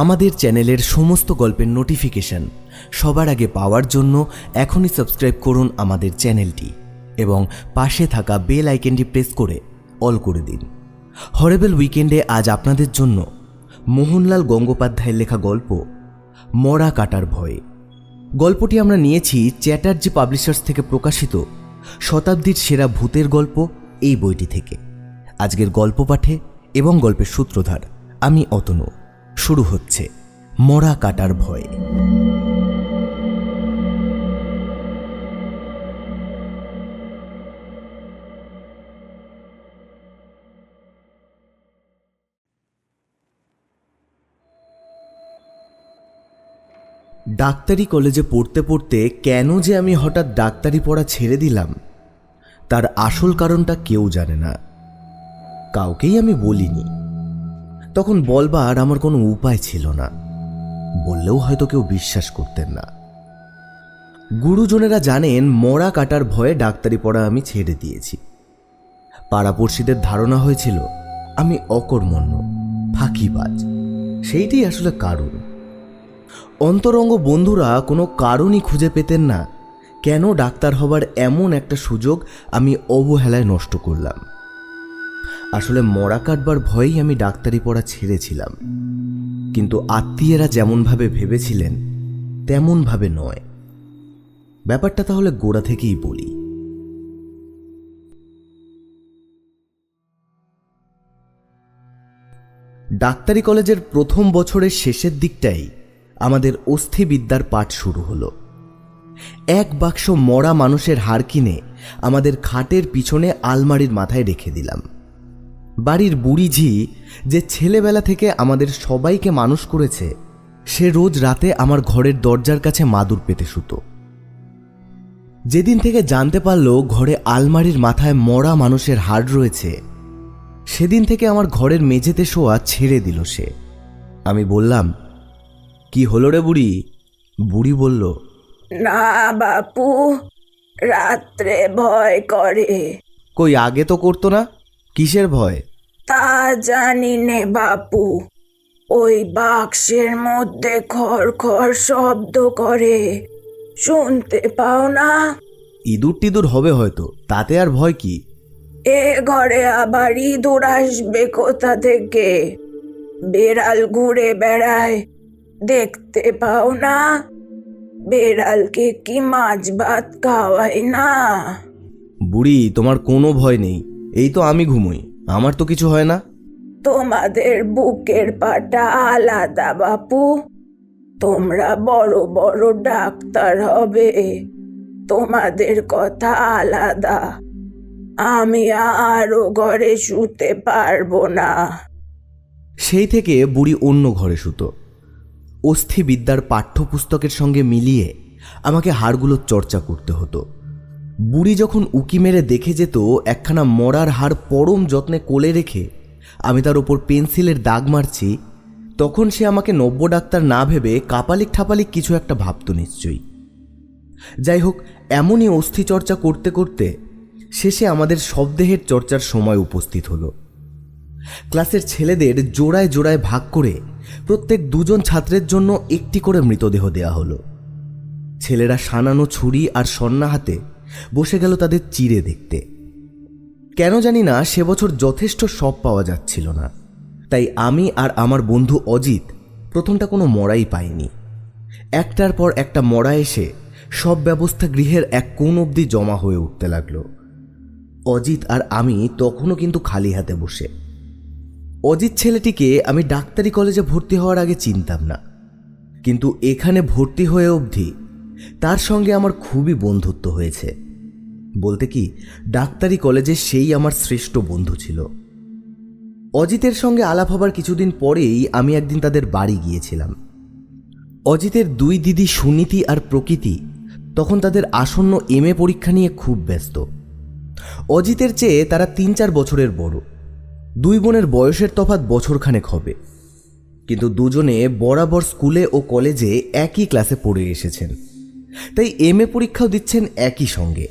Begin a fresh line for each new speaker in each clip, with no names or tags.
আমাদের চ্যানেলের সমস্ত গল্পের নোটিফিকেশন সবার আগে পাওয়ার জন্য এখনই সাবস্ক্রাইব করুন আমাদের চ্যানেলটি এবং পাশে থাকা বেল আইকনটি প্রেস করে অল করে দিন। হরেবেল উইকেন্ডে আজ আপনাদের জন্য মোহনলাল গঙ্গোপাধ্যায়ের লেখা গল্প, মরা কাটার ভয়ে। গল্পটি আমরা নিয়েছি চ্যাটার্জি পাবলিশার্স থেকে প্রকাশিত শতাব্দীর সেরা ভূতের গল্প এই বইটি থেকে। আজকের গল্প পাঠে এবং গল্পের সূত্রধার আমি অতনু। শুরু হচ্ছে মরা কাটার ভয়। ডাক্তারি কলেজে পড়তে পড়তে কেন যে আমি হঠাৎ ডাক্তারি পড়া ছেড়ে দিলাম, তার আসল কারণটা কেউ জানে না। কাউকেই আমি বলিনি। তখন বলবার আমার কোনো উপায় ছিল না। বললেও হয়তো কেউ বিশ্বাস করতেন না। গুরুজনেরা জানেন, মরা কাটার ভয়ে ডাক্তারি পড়া আমি ছেড়ে দিয়েছি। পাড়াপড়শিদের ধারণা হয়েছিল, আমি অকর্মণ্য, ফাঁকিবাজ। সেইটাই আসলে কারণ। অন্তরঙ্গ বন্ধুরা কোনো কারণই খুঁজে পেতেন না, কেন ডাক্তার হবার এমন একটা সুযোগ আমি অবহেলায় নষ্ট করলাম। আসলে মরা কাটবার ভয়েই আমি ডাক্তারি পড়া ছেড়েছিলাম। কিন্তু আত্মীয়রা যেমনভাবে ভেবেছিলেন, তেমনভাবে নয়। ব্যাপারটা তাহলে গোড়া থেকেই বলি। ডাক্তারি কলেজের প্রথম বছরের শেষের দিকটাই আমাদের অস্থিবিদ্যার পাঠ শুরু হলো। এক বাক্স মরা মানুষের হাড় কিনে আমাদের খাটের পিছনে আলমারির মাথায় রেখে দিলাম। বাড়ির বুড়ি ঝি যে ছেলেবেলা থেকে আমাদের সবাইকে মানুষ করেছে সে রোজ রাতে আমার ঘরের দরজার কাছে মাদুর পেতে শুতো। যেদিন থেকে জানতে পারল ঘরে আলমারির মাথায় মরা মানুষের হাড় রয়েছে সেদিন থেকে আমার ঘরের মেঝেতে শোয়া ছেড়ে দিল সে। আমি বললাম কি হলো রে বুড়ি? বুড়ি বলল
না বাপু রাত্রে ভয় করে।
কই আগে তো করতো না? কিসের ভয়?
তা জানি নে বাপু। ওই বাক্সের মধ্যে খড় খড় শব্দ করে। শুনতে পাও না?
ইঁদুর টিদুর হবে হয়তো তাতে আর ভয় কি?
এ ঘরে আবার ইঁদুর আসবে কোথা থেকে? বেড়াল ঘুরে বেড়ায় দেখতে পাও না? বেড়ালকে কি মাছ ভাত খাওয়ায় না?
বুড়ি তোমার কোনো ভয় নেই এই তো আমি ঘুমোই। আমার তো কিছু হয় না।
তোমাদের বুকের পাটা আলাদা বাপু। তোমরা বড় বড় ডাক্তার হবে। তোমাদের কথা আলাদা। আমি আরও ঘরে শুতে পারব না।
সেই থেকে বুড়ি অন্য ঘরে শুতো। অস্থিবিদ্যার পাঠ্যপুস্তকের সঙ্গে মিলিয়ে আমাকে হাড়গুলোর চর্চা করতে হতো। বুড়ি যখন উকি মেরে দেখে যেত, একখানা মরার হাড় পরম যত্নে কোলে রেখে আমি তার ওপর পেন্সিলের দাগ মারছি, তখন সে আমাকে নব্য ডাক্তার না ভেবে কাপালিক ঠাপালিক কিছু একটা ভাবত নিশ্চয়ই। যাই হোক, এমনই অস্থি চর্চা করতে করতে শেষে আমাদের শবদেহের চর্চার সময় উপস্থিত হলো। ক্লাসের ছেলেদের জোড়ায় জোড়ায় ভাগ করে প্রত্যেক দুজন ছাত্রের জন্য একটি করে মৃতদেহ দেয়া হলো। ছেলেরা সানানো ছুরি আর সন্না হাতে বসে গেল তাদের চিড়ে দেখতে। কেন জানি না সে বছর যথেষ্ট সব পাওয়া যাচ্ছিল না। তাই আমি আর আমার বন্ধু অজিত প্রথমটা কোনো মরাই পাইনি। একটার পর একটা মরা এসে সব ব্যবস্থা গৃহের এক কোণ অবধি জমা হয়ে উঠতে লাগল। অজিত আর আমি তখনও কিন্তু খালি হাতে বসে। অজিত ছেলেটিকে আমি ডাক্তারি কলেজে ভর্তি হওয়ার আগে চিনতাম না। কিন্তু এখানে ভর্তি হয়ে অবধি তার সঙ্গে আমার খুবই বন্ধুত্ব হয়েছে। বলতে কি, ডাক্তারি কলেজে সেই আমার শ্রেষ্ঠ বন্ধু ছিল। অজিতের সঙ্গে আলাপ হবার কিছুদিন পরেই আমি একদিন তাদের বাড়ি গিয়েছিলাম। অজিতের দুই দিদি সুনীতি আর প্রকৃতি তখন তাদের আসন্ন এম এ পরীক্ষা নিয়ে খুব ব্যস্ত। অজিতের চেয়ে তারা তিন চার বছরের বড়। দুই বোনের বয়সের তফাৎ বছরখানেক হবে। কিন্তু দুজনে বরাবর স্কুলে ও কলেজে একই ক্লাসে পড়ে এসেছেন। তাই এম এ পরীক্ষাও দিচ্ছেন একই সঙ্গে।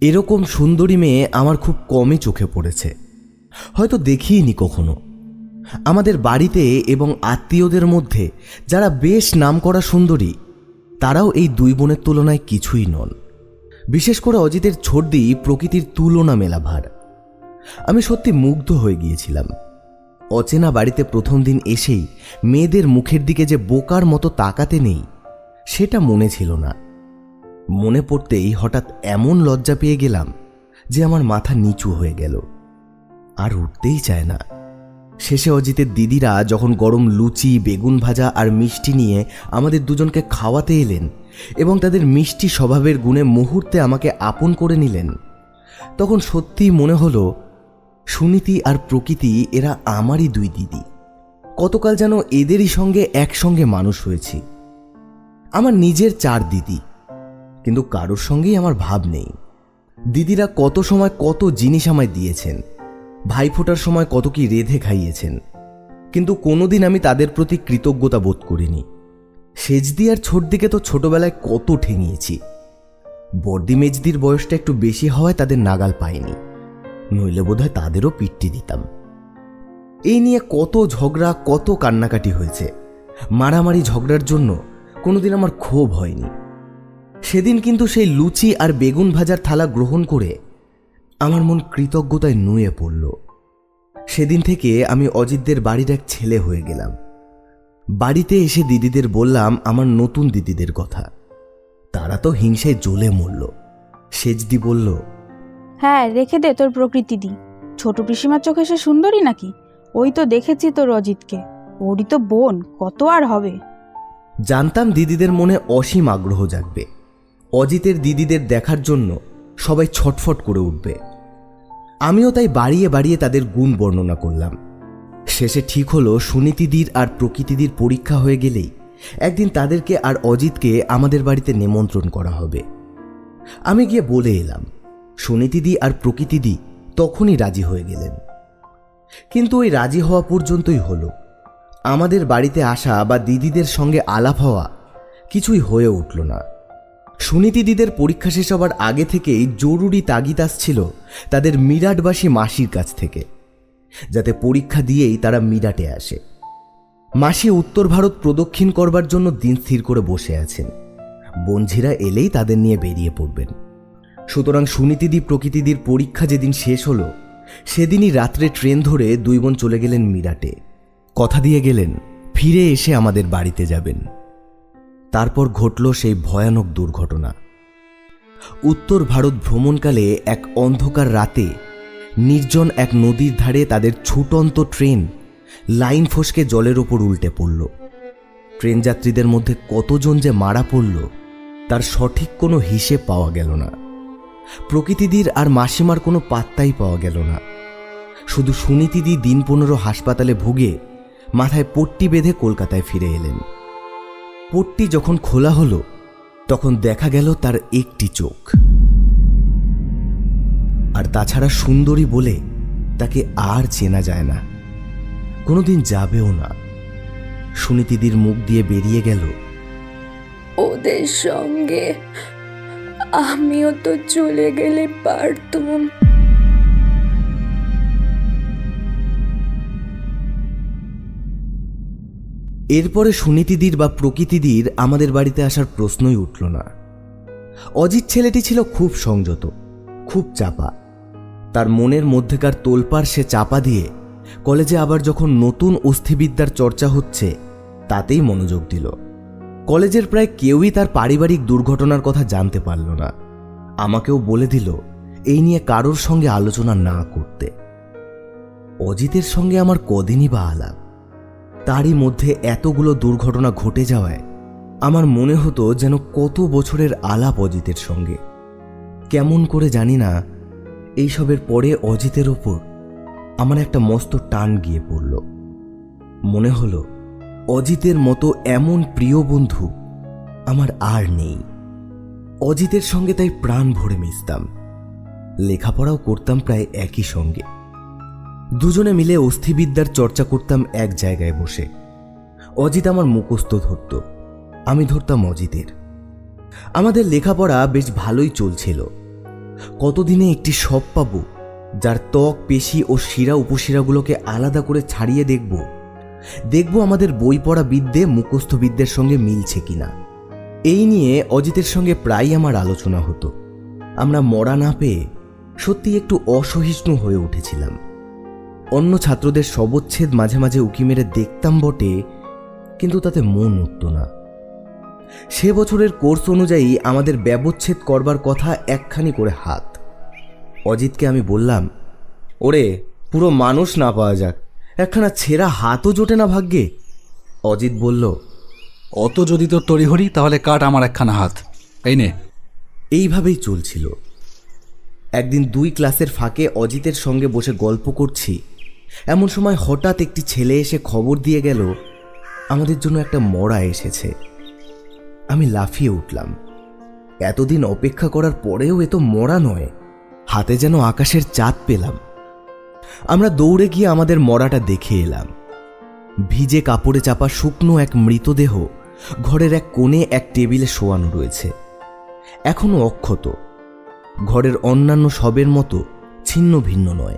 এরকম সুন্দরী মেয়ে আমার খুব কমই চোখে পড়েছে। হয়তো দেখিইনি কখনো। আমাদের বাড়িতে এবং আত্মীয়দের মধ্যে যারা বেশ নামকরা সুন্দরী, তারাও এই দুই বোনের তুলনায় কিছুই নন। বিশেষ করে অজিতের ছর্দি প্রকৃতির তুলনা মেলা ভার আমি সত্যি মুগ্ধ হয়ে গিয়েছিলাম। অচেনা বাড়িতে প্রথম দিন এসেই মেয়েদের মুখের দিকে যে বোকার মতো তাকাতে নেই সেটা মনে ছিল না। মনে পড়তেই হঠাৎ এমন লজ্জা পেয়ে গেলাম যে আমার মাথা নিচু হয়ে গেল। আর উঠতেই চায় না। শেষে অজিতের দিদিরা যখন গরম লুচি, বেগুন ভাজা আর মিষ্টি নিয়ে আমাদের দুজনকে খাওয়াতে এলেন এবং তাদের মিষ্টি স্বভাবের গুণে মুহূর্তে আমাকে আপন করে নিলেন, তখন সত্যিই মনে হলো, সুনীতি আর প্রকৃতি এরা আমারই দুই দিদি। কতকাল যেন এদেরই সঙ্গে একসঙ্গে মানুষ হয়েছি। আমার নিজের চার দিদি। কিন্তু কারোর সঙ্গেই আমার ভাব নেই। দিদিরা কত সময় কত জিনিস আমায় দিয়েছেন। ভাইফোঁটার সময় কত কি রেধে খাইয়েছেন। কিন্তু কোনোদিন আমি তাদের প্রতি কৃতজ্ঞতা বোধ করিনি। সেজদি আর ছোট দিকে তো ছোটবেলায় কত ঠেঙিয়েছি। বর্দি মেজদির বয়সটা একটু বেশি হওয়ায় তাদের নাগাল পাইনি। নইলে বোধহয় তাদেরও পিট্টি দিতাম। এই নিয়ে কত ঝগড়া, কত কান্নাকাটি হয়েছে। মারামারি ঝগড়ার জন্য কোনোদিন আমার ক্ষোভ হয়নি। সেদিন কিন্তু সেই লুচি আর বেগুন ভাজার থালা গ্রহণ করে আমার মন কৃতজ্ঞতায় নুয়ে পড়ল। সেদিন থেকে আমি অজিতদের বাড়ির এক ছেলে হয়ে গেলাম। বাড়িতে এসে দিদিদের বললাম আমার নতুন দিদিদের কথা। তারা তো হিংসায় জ্বলে মরল। সেজদি বলল
হ্যাঁ রেখে দে তোর প্রকৃতি দি। ছোট পিসিমার চোখে সে সুন্দরী নাকি? ওই তো দেখেছি তোর অজিতকে। ওরই তো বোন, কত আর হবে?
জানতাম দিদিদের মনে অসীম আগ্রহ জাগবে। অজিতের দিদিদের দেখার জন্য সবাই ছটফট করে উঠবে। আমিও তাই বাড়িয়ে বাড়িয়ে তাদের গুণ বর্ণনা করলাম। শেষে ঠিক হলো সুনীতিদির আর প্রকৃতিদির পরীক্ষা হয়ে গেলেই একদিন তাদেরকে আর অজিতকে আমাদের বাড়িতে নিমন্ত্রণ করা হবে। আমি গিয়ে বলে এলাম সুনীতিদি আর প্রকৃতিদি তখনই রাজি হয়ে গেলেন। কিন্তু ওই রাজি হওয়া পর্যন্তই হলো। আমাদের বাড়িতে আসা বা দিদিদের সঙ্গে আলাপ হওয়া কিছুই হয়ে উঠল না। সুনীতি দিদের পরীক্ষা শেষ হবার আগে থেকেই জরুরি তাগিদ আসছিল তাদের মিরাটবাসী মাসির কাছ থেকে, যাতে পরীক্ষা দিয়েই তারা মিরাটে আসে। মাসি উত্তর ভারত প্রদক্ষিণ করবার জন্য দিন স্থির করে বসে আছেন। বঞ্ঝিরা এলেই তাদের নিয়ে বেরিয়ে পড়বেন। সুতরাং সুনীতিদি প্রকৃতিদির পরীক্ষা যেদিন শেষ হলো, সেদিনই রাত্রে ট্রেন ধরে দুই বোন চলে গেলেন মিরাটে। কথা দিয়ে গেলেন, ফিরে এসে আমাদের বাড়িতে যাবেন। তারপর ঘটল সেই ভয়ানক দুর্ঘটনা। উত্তর ভারত ভ্রমণকালে এক অন্ধকার রাতে নির্জন এক নদীর ধারে তাদের ছুটন্ত ট্রেন লাইন ফসকে জলের ওপর উল্টে পড়ল। ট্রেন যাত্রীদের মধ্যে কতজন যে মারা পড়ল, তার সঠিক কোনো হিসেব পাওয়া গেল না। প্রকৃতিদির আর মাসিমার কোনো পাত্তাই পাওয়া গেল না। শুধু সুনীতিদি দিন পনেরো হাসপাতালে ভুগে মাথায় পট্টি বেঁধে কলকাতায় ফিরে এলেন। পট্টি যখন খোলা হলো, তখন দেখা গেল তার একটি চোখ। আর তাছাড়া সুন্দরী বলে তাকে আর চেনা যায় না। কোনোদিন যাবেও না। সুনীতিদির মুখ দিয়ে বেরিয়ে গেল,
ওদের সঙ্গে আমিও তো চলে গেলে পারতুম।
এরপরে সুনীতিদির বা প্রকৃতিদির আমাদের বাড়িতে আসার প্রশ্নই উঠল না। অজিত ছেলেটি ছিল খুব সংযত, খুব চাপা। তার মনের মধ্যেকার তোলপার সে চাপা দিয়ে কলেজে আবার যখন নতুন অস্থিবিদ্যার চর্চা হচ্ছে, তাতেই মনোযোগ দিল। কলেজের প্রায় কেউই তার পারিবারিক দুর্ঘটনার কথা জানতে পারল না। আমাকেও বলে দিল, এই নিয়ে কারোর সঙ্গে আলোচনা না করতে। অজিতের সঙ্গে আমার কদিনই বা আলাপ। তারই মধ্যে এতগুলো দুর্ঘটনা ঘটে যাওয়ায় আমার মনে হতো যেন কত বছরের আলাপ অজিতের সঙ্গে। কেমন করে জানি না, এইসবের পরে অজিতের ওপর আমার একটা মস্ত টান গিয়ে পড়ল। মনে হলো, অজিতের মতো এমন প্রিয় বন্ধু আমার আর নেই। অজিতের সঙ্গে তাই প্রাণ ভরে মিশতাম। লেখাপড়াও করতাম প্রায় একই সঙ্গে। দুজনে মিলে অস্থিবিদ্যার চর্চা করতাম এক জায়গায় বসে। অজিত আমার মুখস্থ ধরত, আমি ধরতাম অজিতের। আমাদের লেখাপড়া বেশ ভালোই চলছিল। কতদিনে একটি সব পাবো, যার ত্বক, পেশি ও শিরা উপশিরাগুলোকে আলাদা করে ছাড়িয়ে দেখব দেখব আমাদের বই পড়া বিদ্যে মুখস্থ বিদ্যের সঙ্গে মিলছে কিনা। এই নিয়ে অজিতের সঙ্গে প্রায় আমার আলোচনা হতো। আমরা মরা না পেয়ে সত্যি একটু অসহিষ্ণু হয়ে উঠেছিলাম। অন্য ছাত্রদের শবচ্ছেদ মাঝে মাঝে উকি মেরে দেখতাম বটে কিন্তু তাতে মন উঠত না। সে বছরের কোর্স অনুযায়ী আমাদের ব্যবচ্ছেদ করবার কথা একখানি করে হাত। অজিতকে আমি বললাম ওরে পুরো মানুষ না পাওয়া যাক একখানা ছেঁড়া হাতও জোটে না ভাগ্যে? অজিত বলল
অত যদি তোর তড়িঘড়ি তাহলে কাট আমার একখানা হাত। এই নে।
এইভাবেই চলছিল। একদিন দুই ক্লাসের ফাঁকে অজিতের সঙ্গে বসে গল্প করছি। এমন সময় হঠাৎ একটি ছেলে এসে খবর দিয়ে গেল, আমাদের জন্য একটা মরা এসেছে। আমি লাফিয়ে উঠলাম। এতদিন অপেক্ষা করার পরেও এ তো মরা নয়, হাতে যেন আকাশের চাঁদ পেলাম। আমরা দৌড়ে গিয়ে আমাদের মরাটা দেখে এলাম। ভিজে কাপড়ে চাপা শুকনো এক মৃতদেহ, ঘরের এক কোণে এক টেবিলে শোয়ানো রয়েছে। এখনও অক্ষত। ঘরের অন্যান্য সবের মতো ছিন্ন ভিন্ন নয়।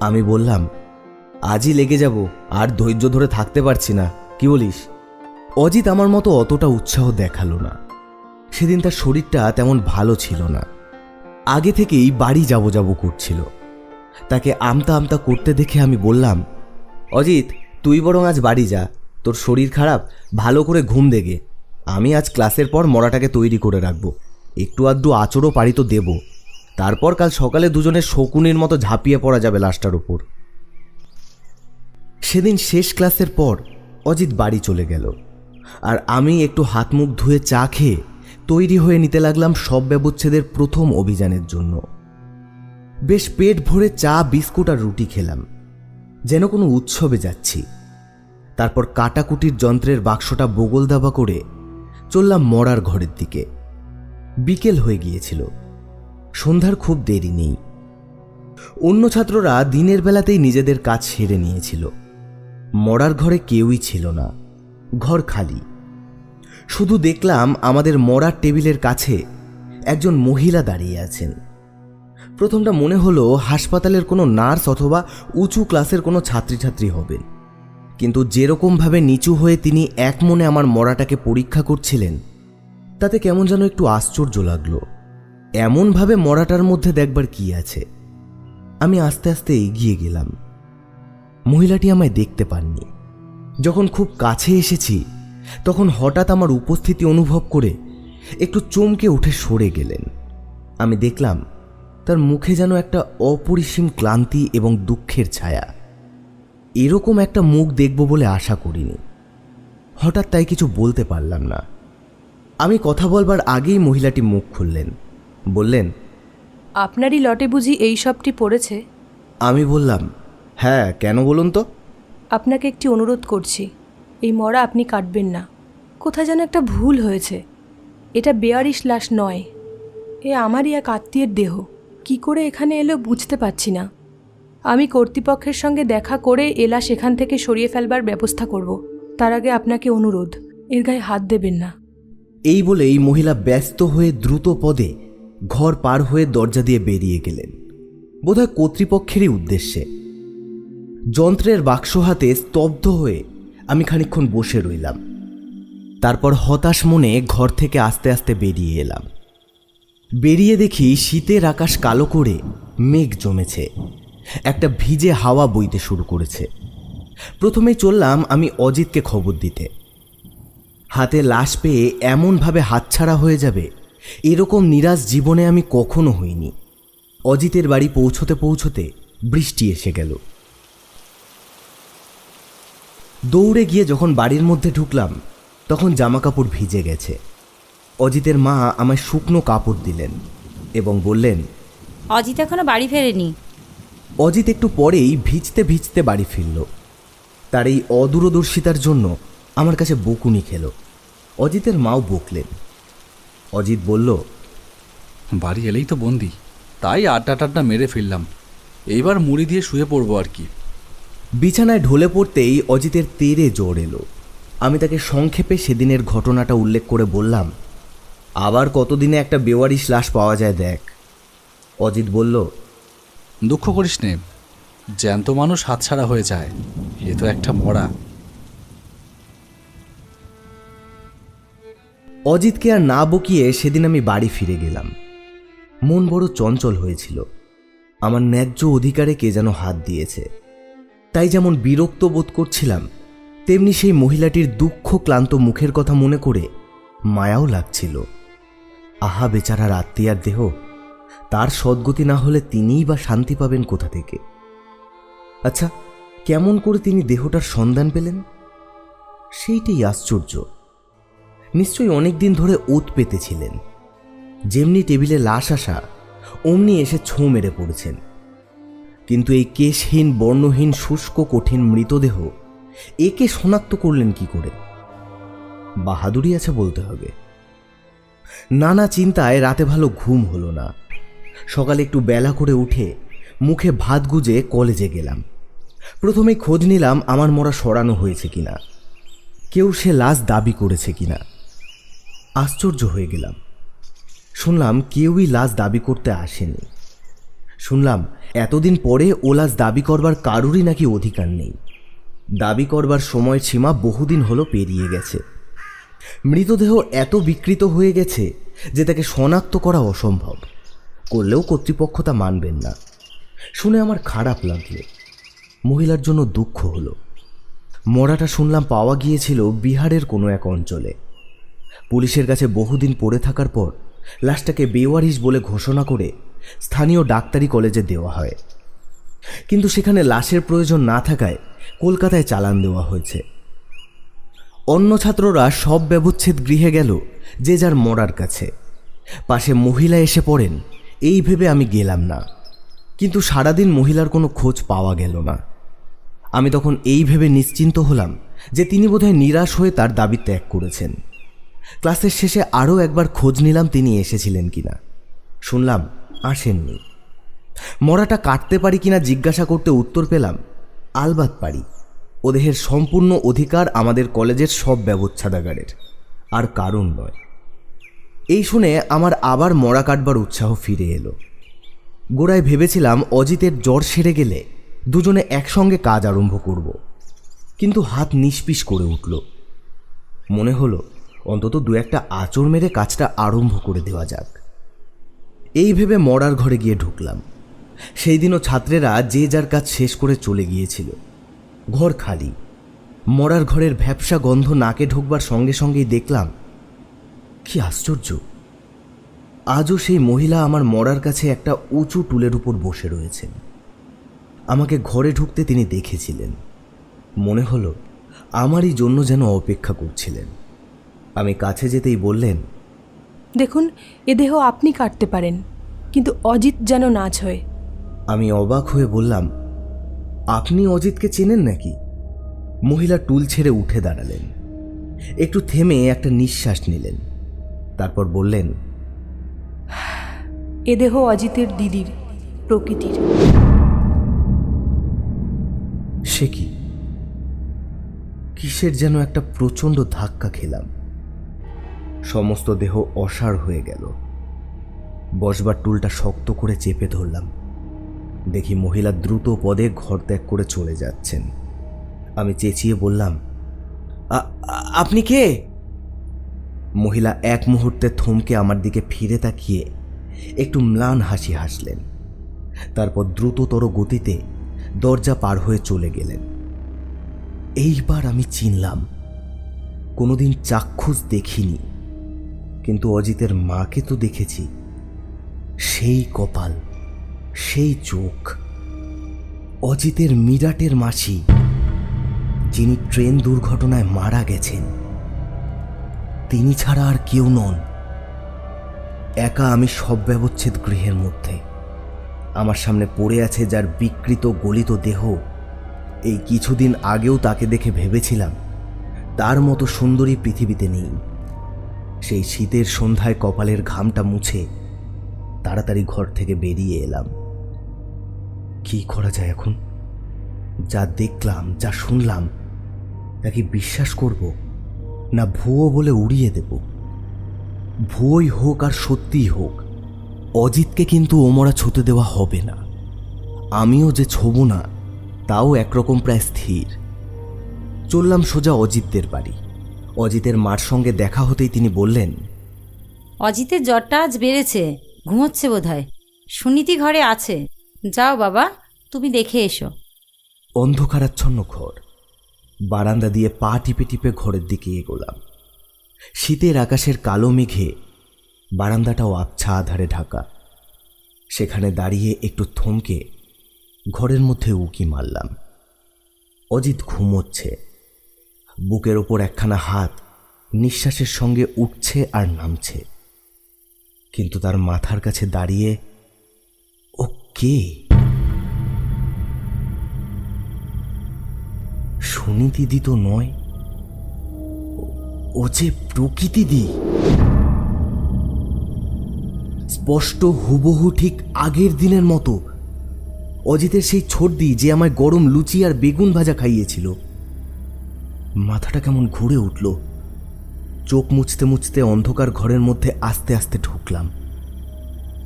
আমি বললাম আজই লেগে যাব, আর ধৈর্য ধরে থাকতে পারছি না। কি বলিস? অজিত আমার মতো অতটা উৎসাহ দেখাল না। সেদিন তার শরীরটা তেমন ভালো ছিল না। আগে থেকেই বাড়ি যাব যাব করছিল। তাকে আমতা আমতা করতে দেখে আমি বললাম, অজিত, তুই বরং আজ বাড়ি যা। তোর শরীর খারাপ, ভালো করে ঘুম দেগে আমি আজ ক্লাসের পর মরাটাকে তৈরি করে রাখব। একটু আধটু আচরও পারি তো দেব। তারপর কাল সকালে দুজনে শকুনির মতো ঝাঁপিয়ে পড়া যাবে লাশটার উপর। সেদিন শেষ ক্লাসের পর অজিত বাড়ি চলে গেল। আর আমি একটু হাত মুখ ধুয়ে চা খেয়ে তৈরি হয়ে নিতে লাগলাম সব ব্যবচ্ছেদের প্রথম অভিযানের জন্য। বেশ পেট ভরে চা, বিস্কুট আর রুটি খেলাম। যেন কোনো উৎসবে যাচ্ছি। তারপর কাটাকুটির যন্ত্রের বাক্সটা বগল দাবা করে চললাম মরার ঘরের দিকে। বিকেল হয়ে গিয়েছিল। সন্ধ্যার খুব দেরি নেই। অন্য ছাত্ররা দিনের বেলাতেই নিজেদের কাজ সেরে নিয়েছিল। মরার ঘরে কেউই ছিল না, ঘর খালি। শুধু দেখলাম আমাদের মরার টেবিলের কাছে একজন মহিলা দাঁড়িয়ে আছেন। প্রথমটা মনে হলো হাসপাতালের কোনো নার্স অথবা উঁচু ক্লাসের কোনো ছাত্রীছাত্রী হবেন। কিন্তু যেরকমভাবে নিচু হয়ে তিনি এক মনে আমার মরাটাকে পরীক্ষা করছিলেন, তাতে কেমন যেন একটু আশ্চর্য লাগল। এমনভাবে মরাটার মধ্যে দেখবার কি আছে? আমি আস্তে আস্তে এগিয়ে গেলাম। মহিলাটি আমায় দেখতে পাননি। যখন খুব কাছে এসেছি তখন হঠাৎ আমার উপস্থিতি অনুভব করে একটু চমকে উঠে সরে গেলেন। আমি দেখলাম তার মুখে যেন একটা অপরিসীম ক্লান্তি এবং দুঃখের ছায়া। এরকম একটা মুখ দেখব বলে আশা করিনি। হঠাৎ তাই কিছু বলতে পারলাম না। আমি কথা বলবার আগেই মহিলাটি মুখ খুললেন। বললেন
আপনারই লটে বুঝি এই সবটি পড়েছে?
আমি বললাম হ্যাঁ কেন বলুন তো?
আপনাকে একটি অনুরোধ করছি। এই মরা আপনি কাটবেন না। কোথায় যেন একটা ভুল হয়েছে। এটা বেয়ারিশ লাশ নয়। এ আমারই এক আত্মীয়ের দেহ। কি করে এখানে এলো বুঝতে পারছি না। আমি কর্তৃপক্ষের সঙ্গে দেখা করে এ লাশ এখান থেকে সরিয়ে ফেলবার ব্যবস্থা করব। তার আগে আপনাকে অনুরোধ। এর গায়ে হাত দেবেন না।
এই বলে এই মহিলা ব্যস্ত হয়ে দ্রুত পদে ঘর পার হয়ে দরজা দিয়ে বেরিয়ে গেলেন। বোধহয় কর্তৃপক্ষেরই উদ্দেশ্যে। যন্ত্রের বাক্স হাতে স্তব্ধ হয়ে আমি খানিকক্ষণ বসে রইলাম। তারপর হতাশ মনে ঘর থেকে আস্তে আস্তে বেরিয়ে এলাম। বেরিয়ে দেখি শীতের আকাশ কালো করে মেঘ জমেছে। একটা ভিজে হাওয়া বইতে শুরু করেছে। প্রথমেই চললাম আমি অজিতকে খবর দিতে। হাতে লাশ পেয়ে এমনভাবে হাতছাড়া হয়ে যাবে, এরকম নিরাশ জীবনে আমি কখনো হইনি। অজিতের বাড়ি পৌঁছতে পৌঁছতে বৃষ্টি এসে গেল। দৌড়ে গিয়ে যখন বাড়ির মধ্যে ঢুকলাম তখন জামাকাপড় ভিজে গেছে। অজিতের মা আমায় শুকনো কাপড় দিলেন এবং বললেন
অজিত এখনও বাড়ি ফেরেনি।
অজিত একটু পরেই ভিজতে ভিজতে বাড়ি ফিরল। তার এই অদূরদর্শিতার জন্য আমার কাছে বকুনি খেল। অজিতের মাও বকলেন। অজিত বলল
বাড়ি এলেই তো বন্দি। তাই আড্ডা টাড্ডা মেরে ফিরলাম এইবার মুড়ি দিয়ে শুয়ে পড়ব আর কি।
বিছানায় ঢলে পড়তেই অজিতের তেরে জ্বর এলো। আমি তাকে সংক্ষেপে সেদিনের ঘটনাটা উল্লেখ করে বললাম আবার কতদিনে একটা বেওয়ারিশ লাশ পাওয়া যায় দেখ। অজিত বলল
দুঃখ করিস নে জ্যান্ত মানুষ হাতছাড়া হয়ে যায় এ তো একটা মরা।
অজিতকে আর না বকিয়ে সেদিন আমি বাড়ি ফিরে গেলাম। মন বড় চঞ্চল হয়েছিল। আমার ন্যায্য অধিকারে কে যেন হাত দিয়েছে। তাই যেমন বিরক্ত বোধ করছিলাম, তেমনি সেই মহিলাটির দুঃখ ক্লান্ত মুখের কথা মনে করে মায়াও লাগছিল। আহা বেচারার আত্মীয়ার দেহ, তার সদ্গতি না হলে তিনিই বা শান্তি পাবেন কোথা থেকে? আচ্ছা কেমন করে তিনি দেহটার সন্ধান পেলেন? সেইটাই আশ্চর্য। নিশ্চয়ই অনেক দিন ধরে ওত পেতেছিলেন। যেমনি টেবিলে লাশ আসা, অমনি এসে ছোঁ মেরে পড়েছেন। কিন্তু এই কেশহীন, বর্ণহীন, শুষ্ক, কঠিন মৃতদেহ একে শনাক্ত করলেন কি করে? বাহাদুরি আছে বলতে হবে। নানা চিন্তায় রাতে ভালো ঘুম হলো না। সকালে একটু বেলা করে উঠে মুখে ভাত গুজে কলেজে গেলাম। প্রথমে খোঁজ নিলাম আমার মরা সরানো হয়েছে কিনা। কেউ সে লাশ দাবি করেছে কিনা। আশ্চর্য হয়ে গেলাম। শুনলাম কেউই লাশ দাবি করতে আসেনি। শুনলাম, এতদিন পরে ও লাশ দাবি করবার কারুরই নাকি অধিকার নেই। দাবি করবার সময় সীমা বহুদিন হলো পেরিয়ে গেছে। মৃতদেহ এত বিকৃত হয়ে গেছে যে তাকে শনাক্ত করা অসম্ভব। করলেও কর্তৃপক্ষ তা মানবেন না। শুনে আমার খারাপ লাগল। মহিলার জন্য দুঃখ হলো। মরাটা শুনলাম পাওয়া গিয়েছিল বিহারের কোনো এক অঞ্চলে। পুলিশের কাছে বহুদিন পড়ে থাকার পর লাশটাকে বেওয়ারিশ বলে ঘোষণা করে স্থানীয় ডাক্তারি কলেজে দেওয়া হয়। কিন্তু সেখানে লাশের প্রয়োজন না থাকায় কলকাতায় চালান দেওয়া হয়েছে। অন্য ছাত্ররা সব ব্যবচ্ছেদ গৃহে গেল, যে যার মরার কাছে। পাশে মহিলা এসে পড়েন, এই ভেবে আমি গেলাম না। কিন্তু সারাদিন মহিলার কোনো খোঁজ পাওয়া গেল না। আমি তখন এই ভেবে নিশ্চিন্ত হলাম যে তিনি বোধহয় নিরাশ হয়ে তার দাবি ত্যাগ করেছেন। ক্লাসের শেষে আরও একবার খোঁজ নিলাম তিনি এসেছিলেন কিনা। শুনলাম আসেননি। মরাটা কাটতে পারি কিনা জিজ্ঞাসা করতে উত্তর পেলাম, আলবাত পারি। ও দেহের সম্পূর্ণ অধিকার আমাদের কলেজের সব ব্যবচ্ছাদাগারের, আর কারণ নয়। এই শুনে আমার আবার মরা কাটবার উৎসাহ ফিরে এলো। গোড়ায় ভেবেছিলাম অজিতের জ্বর সেরে গেলে দুজনে একসঙ্গে কাজ আরম্ভ করব, কিন্তু হাত নিষ্পিস করে উঠল। মনে হলো অন্তত দু একটা আচর মেরে কাজটা আরম্ভ করে দেওয়া যাক। এই ভেবে মরার ঘরে গিয়ে ঢুকলাম। সেই দিনও ছাত্রেরা যে যার কাজ শেষ করে চলে গিয়েছিল। ঘর খালি। মরার ঘরের ভ্যাপসা গন্ধ নাকে ঢুকবার সঙ্গে সঙ্গেই দেখলাম, কি আশ্চর্য! আজও সেই মহিলা আমার মরার কাছে একটা উঁচু টুলের উপর বসে রয়েছেন। আমাকে ঘরে ঢুকতে তিনি দেখেছিলেন। মনে হলো, আমারই জন্য যেন অপেক্ষা করছিলেন। আমি কাছে যেতেই বললেন
দেখুন এ দেহ আপনি কাটতে পারেন কিন্তু অজিত যেন নাচ হয়।
আমি অবাক হয়ে বললাম আপনি অজিতকে চেনেন নাকি? মহিলা টুল ছেড়ে উঠে দাঁড়ালেন। একটু থেমে একটা নিঃশ্বাস নিলেন। তারপর বললেন
এ দেহ অজিতের দিদির প্রকৃতির।
সে কি? কিসের যেন একটা প্রচণ্ড ধাক্কা খেলাম। সমস্ত দেহ অসাড় হয়ে গেল। বসবার টুলটা শক্ত করে চেপে ধরলাম। দেখি মহিলা দ্রুত পদে ঘর ত্যাগ করে চলে যাচ্ছেন। আমি চেঁচিয়ে বললাম, "আ- আ- আপনি কে? মহিলা এক মুহূর্তে থমকে আমার দিকে ফিরে তাকিয়ে একটু ম্লান হাসি হাসলেন। তারপর দ্রুততর গতিতে দরজা পার হয়ে চলে গেলেন। এইবার আমি চিনলাম, কোনোদিন চাক্ষুষ দেখিনি। কিন্তু অজিতের মাকে তো দেখেছি। সেই কপাল, সেই চোখ। অজিতের মিরাটের মাসি, যিনি ট্রেন দুর্ঘটনায় মারা গেছেন। তিনি ছাড়া আর কেউ নন। একা আমি সব ব্যবচ্ছেদ গৃহের মধ্যে। আমার সামনে পড়ে আছে যার বিকৃত গলিত দেহ। এই কিছুদিন আগেও তাকে দেখে ভেবেছিলাম, তার মতো সুন্দরী পৃথিবীতে নেই। সেই শীতের সন্ধ্যায় কপালের ঘামটা মুছে তাড়াতাড়ি ঘর থেকে বেরিয়ে এলাম। কি করা যায় এখন? যা দেখলাম, যা শুনলাম তা কি বিশ্বাস করব, না ভুয়ো বলে উড়িয়ে দেব? ভুয়োই হোক আর সত্যিই হোক, অজিতকে কিন্তু ওমরা ছুতে দেওয়া হবে না। আমিও যে ছোব না, তাও একরকম প্রায় স্থির। চললাম সোজা অজিতদের বাড়ি। অজিতের মার সঙ্গে দেখা হতেই তিনি বললেন
অজিতের জ্বরটা আজ বেড়েছে ঘুমোচ্ছে বোধহয়। সুনীতি ঘরে আছে। যাও বাবা তুমি দেখে এসো।
অন্ধকারাচ্ছন্ন ঘর। বারান্দা দিয়ে পা টিপে টিপে ঘরের দিকে এগোলাম। শীতের আকাশের কালো মেঘে বারান্দাটাও আবছা আধারে ঢাকা। সেখানে দাঁড়িয়ে একটু থমকে ঘরের মধ্যে উকি মারলাম। অজিত ঘুমোচ্ছে। বুকের ওপর একখানা হাত নিঃশ্বাসের সঙ্গে উঠছে আর নামছে। কিন্তু তার মাথার কাছে দাঁড়িয়ে, ও কে? সুনীতিদি তো নয়, ও- যে প্রকৃতিদি। স্পষ্ট হুবহু ঠিক আগের দিনের মতো। অজিতের সেই ছোটদি যে আমায় গরম লুচি আর বেগুন ভাজা খাইয়েছিল। মাথাটা কেমন ঘুরে উঠল। চোখ মুছতে মুছতে অন্ধকার ঘরের মধ্যে আস্তে আস্তে ঢুকলাম।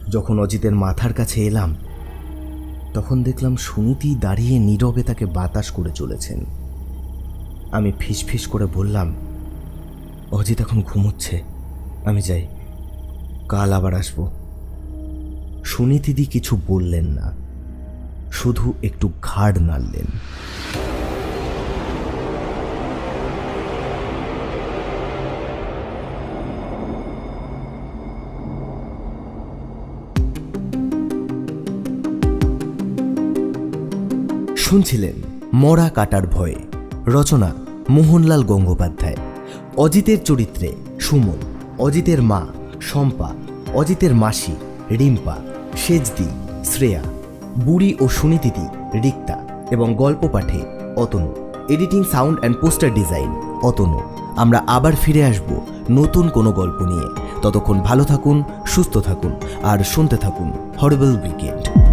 যখন অজিতের মাথার কাছে এলাম, তখন দেখলাম সুনীতি দাঁড়িয়ে নীরবে তাকে বাতাস করে চলেছেন। আমি ফিসফিস করে বললাম, অজিত এখন ঘুমোচ্ছে, আমি যাই, কাল আবার আসব। সুনীতিদি কিছু বললেন না, শুধু একটু ঘাড় নাড়লেন। শুনছিলেন মরা কাটার ভয়ে, রচনা মোহনলাল গঙ্গোপাধ্যায়। অজিতের চরিত্রে সুমন, অজিতের মা শম্পা, অজিতের মাসি রিম্পা, সেজদি শ্রেয়া, বুড়ি ও সুনীতিদি রিক্তা এবং গল্প পাঠে Atanu. Editing, sound and poster design Atanu. আমরা আবার ফিরে আসব নতুন কোনো গল্প নিয়ে। ততক্ষণ ভালো থাকুন, সুস্থ থাকুন আর শুনতে থাকুন হরবেল উইকেন্ড।